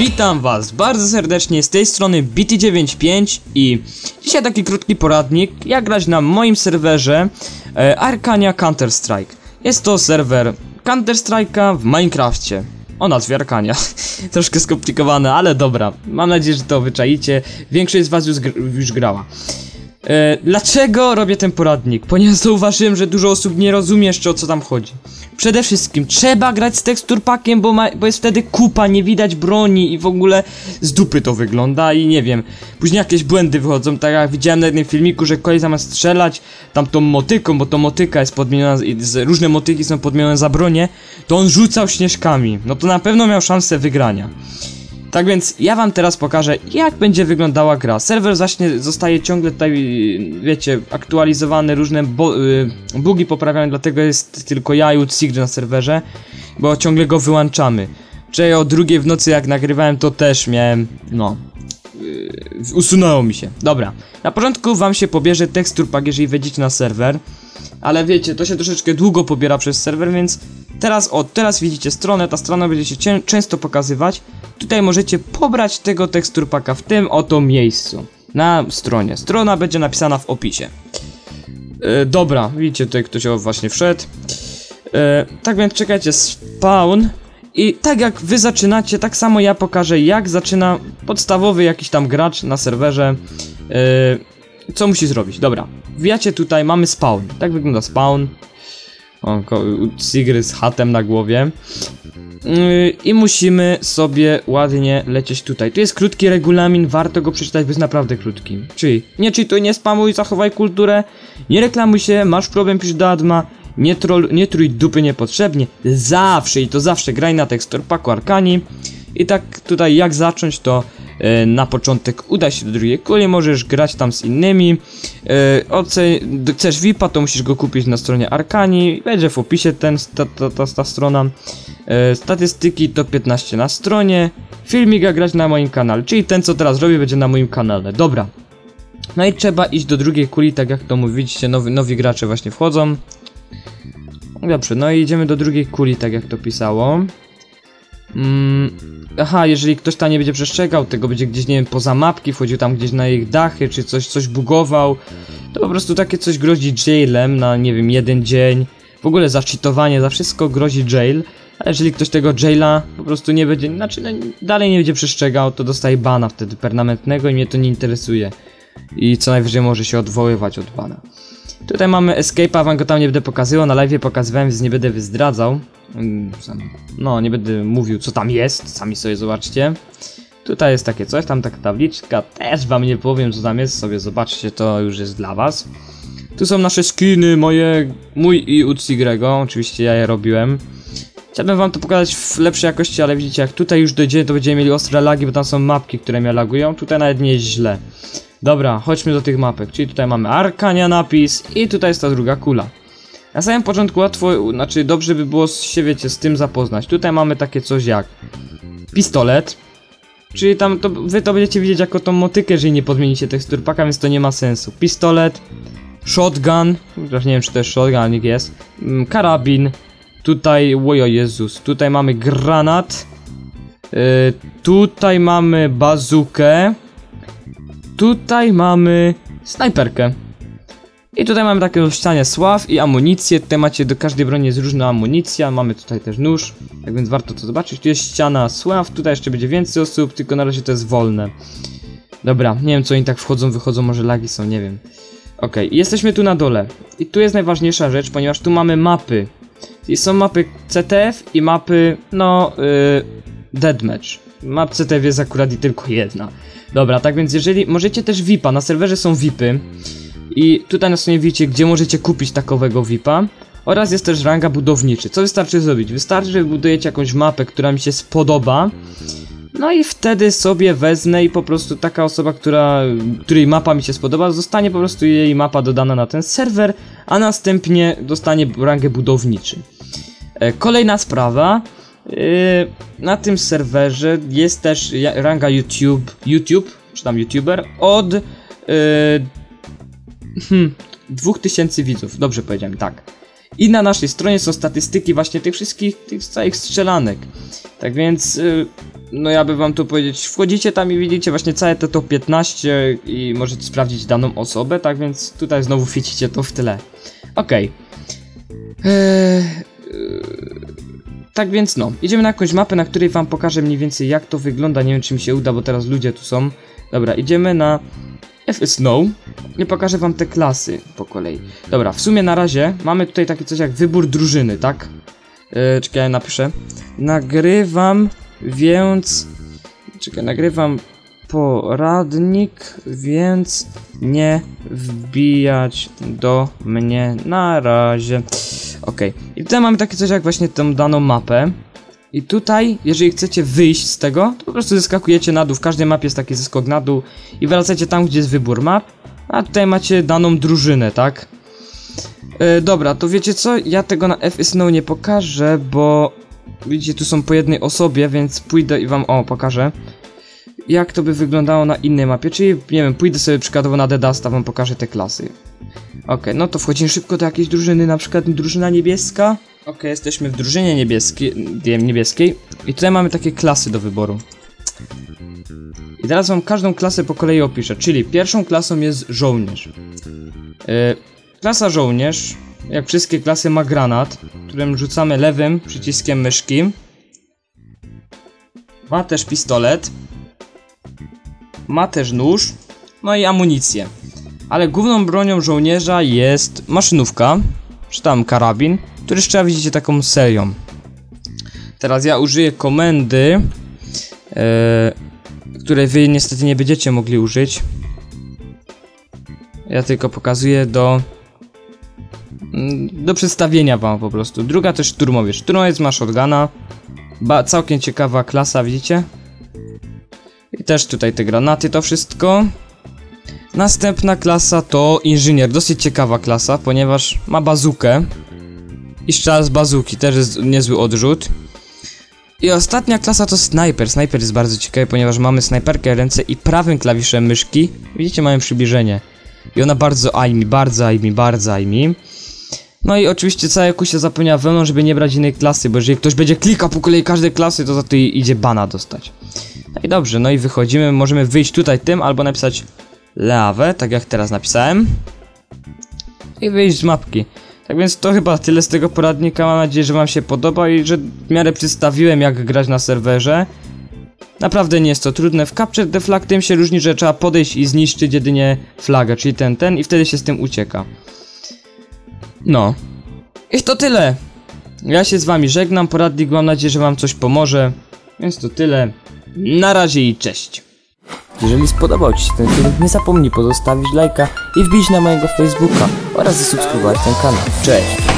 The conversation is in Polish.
Witam was bardzo serdecznie z tej strony BT95 i dzisiaj taki krótki poradnik jak grać na moim serwerze e, Arkania Counter-Strike. Jest to serwer Counter-Strike'a w Minecrafcie o nazwie Arkania. Troszkę skomplikowane, ale dobra. Mam nadzieję, że to wyczaicie. Większość z was już, już grała. E, dlaczego robię ten poradnik? Ponieważ zauważyłem, że dużo osób nie rozumie jeszcze o co tam chodzi. Przede wszystkim trzeba grać z teksturpakiem, bo, ma, bo jest wtedy kupa, nie widać broni i w ogóle z dupy to wygląda i nie wiem. Później jakieś błędy wychodzą, tak jak widziałem na jednym filmiku, że kolej zamiast strzelać tam tą motyką, bo to motyka jest podmieniona, różne motyki są podmienione za bronię, to on rzucał śnieżkami. No to na pewno miał szansę wygrania. Tak więc ja wam teraz pokażę jak będzie wyglądała gra. Serwer właśnie zostaje ciągle tutaj, wiecie, aktualizowany, różne y, bugi poprawiane, dlatego jest tylko ja i Utsigr na serwerze, bo ciągle go wyłączamy. Wczoraj o drugiej w nocy jak nagrywałem to też miałem, no, yy, usunęło mi się. Dobra, na początku wam się pobierze tekstur pack, jeżeli wejdziecie na serwer, ale wiecie, to się troszeczkę długo pobiera przez serwer, więc teraz, o, teraz widzicie stronę, ta strona będzie się często pokazywać, Tutaj możecie pobrać tego teksturpaka w tym oto miejscu. Na stronie. Strona będzie napisana w opisie. E, dobra, widzicie tutaj ktoś o właśnie wszedł. E, tak więc czekajcie, spawn. I tak jak wy zaczynacie, tak samo ja pokażę jak zaczyna podstawowy jakiś tam gracz na serwerze. E, co musi zrobić? Dobra, wbijacie tutaj, mamy spawn. Tak wygląda spawn. O, Sigry z hatem na głowie. Yy, I musimy sobie ładnie lecieć tutaj. Tu jest krótki regulamin, warto go przeczytać, bo jest naprawdę krótki. Czyli nie czytuj, nie spamuj, zachowaj kulturę, nie reklamuj się, masz problem, pisz do adma, nie, troll, nie trój dupy niepotrzebnie, zawsze i to zawsze graj na tekstur paku Arkani. I tak tutaj jak zacząć to na początek uda się do drugiej kuli, możesz grać tam z innymi. E, chcesz VIPa, to musisz go kupić na stronie Arkani, będzie w opisie ten, ta, ta, ta, ta strona. E, statystyki to 15 na stronie, filmika grać na moim kanale, czyli ten co teraz robię będzie na moim kanale. Dobra. No i trzeba iść do drugiej kuli, tak jak to mówicie, nowi, nowi gracze właśnie wchodzą. Dobrze, no i idziemy do drugiej kuli, tak jak to pisało. Mm, aha, jeżeli ktoś tam nie będzie przestrzegał, tego będzie gdzieś, nie wiem, poza mapki, wchodził tam gdzieś na ich dachy, czy coś, coś bugował, to po prostu takie coś grozi jailem na, nie wiem, jeden dzień. W ogóle za cheatowanie, za wszystko grozi jail. A jeżeli ktoś tego jaila po prostu nie będzie, znaczy no, dalej nie będzie przestrzegał, to dostaje bana wtedy permanentnego i mnie to nie interesuje. I co najwyżej może się odwoływać od bana. Tutaj mamy escape'a, wam go tam nie będę pokazywał, na live pokazywałem, więc nie będę zdradzał. Mm, no, nie będę mówił co tam jest, sami sobie zobaczcie. Tutaj jest takie coś, tam taka tabliczka, też wam nie powiem co tam jest, sobie zobaczcie, to już jest dla was. Tu są nasze skiny, moje, mój i Utsigrego, oczywiście ja je robiłem. Chciałbym wam to pokazać w lepszej jakości, ale widzicie, jak tutaj już dojdziemy, to będziemy mieli ostre lagi, bo tam są mapki, które mnie lagują. Tutaj nawet nie jest źle. Dobra, chodźmy do tych mapek. Czyli tutaj mamy Arkania napis i tutaj jest ta druga kula. Na samym początku łatwo, znaczy dobrze by było się, wiecie, z tym zapoznać. Tutaj mamy takie coś jak pistolet. Czyli tam to, wy to będziecie widzieć jako tą motykę, jeżeli nie podmienicie teksturpaka, więc to nie ma sensu. Pistolet, shotgun, chociaż nie wiem czy to jest shotgun, jest, mm, karabin, tutaj, łojo Jezus, tutaj mamy granat, yy, tutaj mamy bazukę, tutaj mamy snajperkę. I tutaj mamy takie ścianie sław i amunicję. Tutaj macie do każdej broni jest różna amunicja. Mamy tutaj też nóż, tak więc warto to zobaczyć. Tu jest ściana sław, tutaj jeszcze będzie więcej osób, tylko na razie to jest wolne. Dobra, nie wiem co oni tak wchodzą, wychodzą, może lagi są, nie wiem. Ok, jesteśmy tu na dole. I tu jest najważniejsza rzecz, ponieważ tu mamy mapy. I są mapy CTF i mapy, no, yy, Deadmatch. Map CTF jest akurat i tylko jedna. Dobra, tak więc jeżeli, możecie też VIPa, na serwerze są VIPy. I tutaj na stronie widzicie, gdzie możecie kupić takowego VIPa. Oraz jest też ranga budowniczy. Co wystarczy zrobić? Wystarczy, że budujecie jakąś mapę, która mi się spodoba. No i wtedy sobie wezmę i po prostu taka osoba, która, której mapa mi się spodoba, zostanie po prostu jej mapa dodana na ten serwer, a następnie dostanie rangę budowniczy. E, kolejna sprawa. E, na tym serwerze jest też ranga YouTube, YouTube, czy tam YouTuber, od e, Hmm, 2000 widzów, dobrze powiedziałem, tak. I na naszej stronie są statystyki właśnie tych wszystkich, tych całych strzelanek. Tak więc, yy, no ja bym wam tu powiedzieć, wchodzicie tam i widzicie właśnie całe te top 15 i możecie sprawdzić daną osobę, tak więc tutaj znowu widzicie to w tle. Okej. Eee, tak więc no, idziemy na jakąś mapę, na której wam pokażę mniej więcej jak to wygląda, nie wiem czy mi się uda, bo teraz ludzie tu są. Dobra, idziemy na F is no. Nie pokażę wam te klasy po kolei. Dobra, w sumie na razie mamy tutaj takie coś jak wybór drużyny, tak? Yy, czekaj, ja napiszę. Nagrywam, więc... Czekaj, nagrywam poradnik, więc nie wbijać do mnie na razie. Okej, i tutaj mamy takie coś jak właśnie tą daną mapę. I tutaj, jeżeli chcecie wyjść z tego, to po prostu zeskakujecie na dół. W każdej mapie jest taki zeskok na dół i wracacie tam, gdzie jest wybór map. A tutaj macie daną drużynę, tak? E, dobra, to wiecie co? Ja tego na FS No nie pokażę, bo widzicie, tu są po jednej osobie, więc pójdę i wam, o, pokażę. Jak to by wyglądało na innej mapie, czyli, nie wiem, pójdę sobie przykładowo na Dedasta, wam pokażę te klasy. Okej, no to wchodzimy szybko do jakiejś drużyny, na przykład drużyna niebieska. Okej, jesteśmy w drużynie niebieskiej, niebieskiej i tutaj mamy takie klasy do wyboru. I teraz wam każdą klasę po kolei opiszę, czyli pierwszą klasą jest żołnierz. Yy, klasa żołnierz, jak wszystkie klasy ma granat, którym rzucamy lewym przyciskiem myszki. Ma też pistolet. Ma też nóż. No i amunicję. Ale główną bronią żołnierza jest maszynówka, czy tam karabin, który trzeba widzicie taką serią. Teraz ja użyję komendy, e, której wy niestety nie będziecie mogli użyć. Ja tylko pokazuję do mm, do przedstawienia wam po prostu. Druga też szturmowiec. Szturmowiec ma shotguna. Ba, całkiem ciekawa klasa, widzicie? I też tutaj te granaty, to wszystko. Następna klasa to inżynier. Dosyć ciekawa klasa, ponieważ ma bazukę. I strzela z bazuki, też jest niezły odrzut. I ostatnia klasa to snajper. Snajper jest bardzo ciekawy, ponieważ mamy snajperkę ręce i prawym klawiszem myszki. Widzicie, mamy przybliżenie. I ona bardzo aimi, bardzo aimi, bardzo aimi. No i oczywiście całe kusie zapomniała wełną, żeby nie brać innej klasy, bo jeżeli ktoś będzie klikał po kolei każdej klasy, to za to idzie bana dostać. No i dobrze, no i wychodzimy, możemy wyjść tutaj tym, albo napisać leawę, tak jak teraz napisałem. I wyjść z mapki. Tak więc to chyba tyle z tego poradnika, mam nadzieję, że wam się podoba i że w miarę przedstawiłem jak grać na serwerze. Naprawdę nie jest to trudne, w Capture the Flag tym się różni, że trzeba podejść i zniszczyć jedynie flagę, czyli ten, ten i wtedy się z tym ucieka. No. I to tyle. Ja się z wami żegnam, poradnik mam nadzieję, że wam coś pomoże. Więc to tyle. Na razie i cześć. Jeżeli spodobał Ci się ten film, nie zapomnij pozostawić lajka i wbić na mojego Facebooka oraz zasubskrybować ten kanał. Cześć!